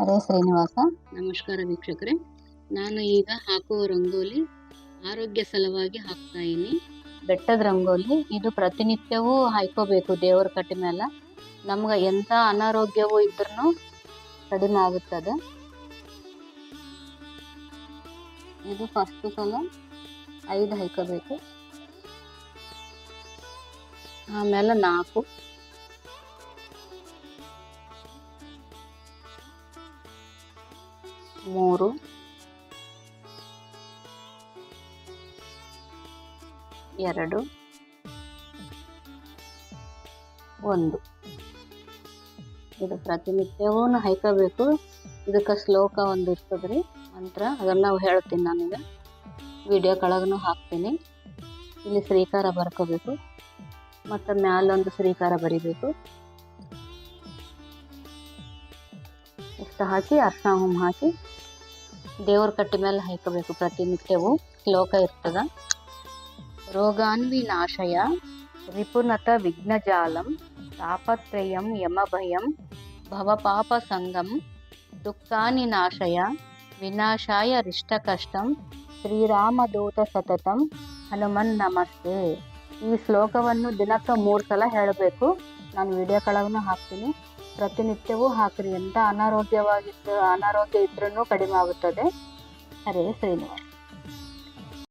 ಹರೇ ಶ್ರೀನಿವಾಸ. ನಮಸ್ಕಾರ ವೀಕ್ಷಕರೇ. ನಾನು ಈಗ ಹಾಕುವ ರಂಗೋಲಿ ಆರೋಗ್ಯ ಸಲುವಾಗಿ ಹಾಕ್ತಾ ಇದ್ದೀನಿ. ಬೆಟ್ಟದ ರಂಗೋಲಿ, ಇದು ಪ್ರತಿನಿತ್ಯವೂ ಹಾಕೋಬೇಕು ದೇವರ ಕಟ್ಟಿ ಮೇಲೆ ನಮ್ಗೆ ಎಂಥ ಅನಾರೋಗ್ಯವೂ ಇದ್ರೂ ಕಡಿಮೆ ಆಗುತ್ತದೆ. ಇದು ಫಸ್ಟ್ ಸಲ ಐದು ಹಾಯ್ಕೋಬೇಕು. ಆಮೇಲೆ ನಾಲ್ಕು. ಮೂರು. ಎರಡು. ಒಂದು. ಇದು ಪ್ರತಿನಿತ್ಯವೂ ಹೈಕಬೇಕು ಇದಕ್ಕೆ ಶ್ಲೋಕ ಒಂದು ಇರ್ತದ್ರಿ. ಮಂತ್ರ, ಅದನ್ನ ನಾವು ಹೇಳ್ತೀನಿ ನಾನೀಗ. ವಿಡಿಯೋ ಕೆಳಗೂ ಹಾಕ್ತೀನಿ. ಇಲ್ಲಿ ಶ್ರೀಕಾರ ಬರ್ಕೋಬೇಕು. ಮತ್ತು ಮ್ಯಾಲೊಂದು ಶ್ರೀಕಾರ ಬರಿಬೇಕು. ಇಷ್ಟು ಹಾಕಿ, ಅರ್ಶಿನ ಹುಮ್ ಹಾಕಿ, ದೇವ್ರ ಕಟ್ಟಿ ಮೇಲೆ ಹಾಯ್ಕೋಬೇಕು ಪ್ರತಿನಿತ್ಯವೂ ಶ್ಲೋಕ ಇರ್ತದ. ರೋಗಾನ್ವಿ ನಾಶಯ ರಿಪುನತ ವಿಘ್ನಜಾಲಂ, ತಾಪತ್ರಯಂ ಯಮಭಯಂ ಭವಪಾಪ ಸಂಗಂ ದುಃಖಾನಿ ನಾಶಯ ವಿನಾಶಾಯ ರಿಷ್ಟಕಷ್ಟಂ, ಶ್ರೀರಾಮದೂತ ಸತತಂ, ಹನುಮನ್ ನಮಸ್ತೆ. ಈ ಶ್ಲೋಕವನ್ನು ದಿನಕ್ಕೆ ಮೂರು ಸಲ ಹೇಳಬೇಕು. ನಾನು ವಿಡಿಯೋ ಕೆಳಗೂ ಹಾಕ್ತೀನಿ. ಪ್ರತಿನಿತ್ಯವೂ ಹಾಕ್ರಿ ಅಂತ ಅನಾರೋಗ್ಯವಾಗಿದ್ದ ಅನಾರೋಗ್ಯ ಇದ್ರೂ ಕಡಿಮೆ ಆಗುತ್ತದೆ. ಹರೇ ಶ್ರೀನಿವಾಸ.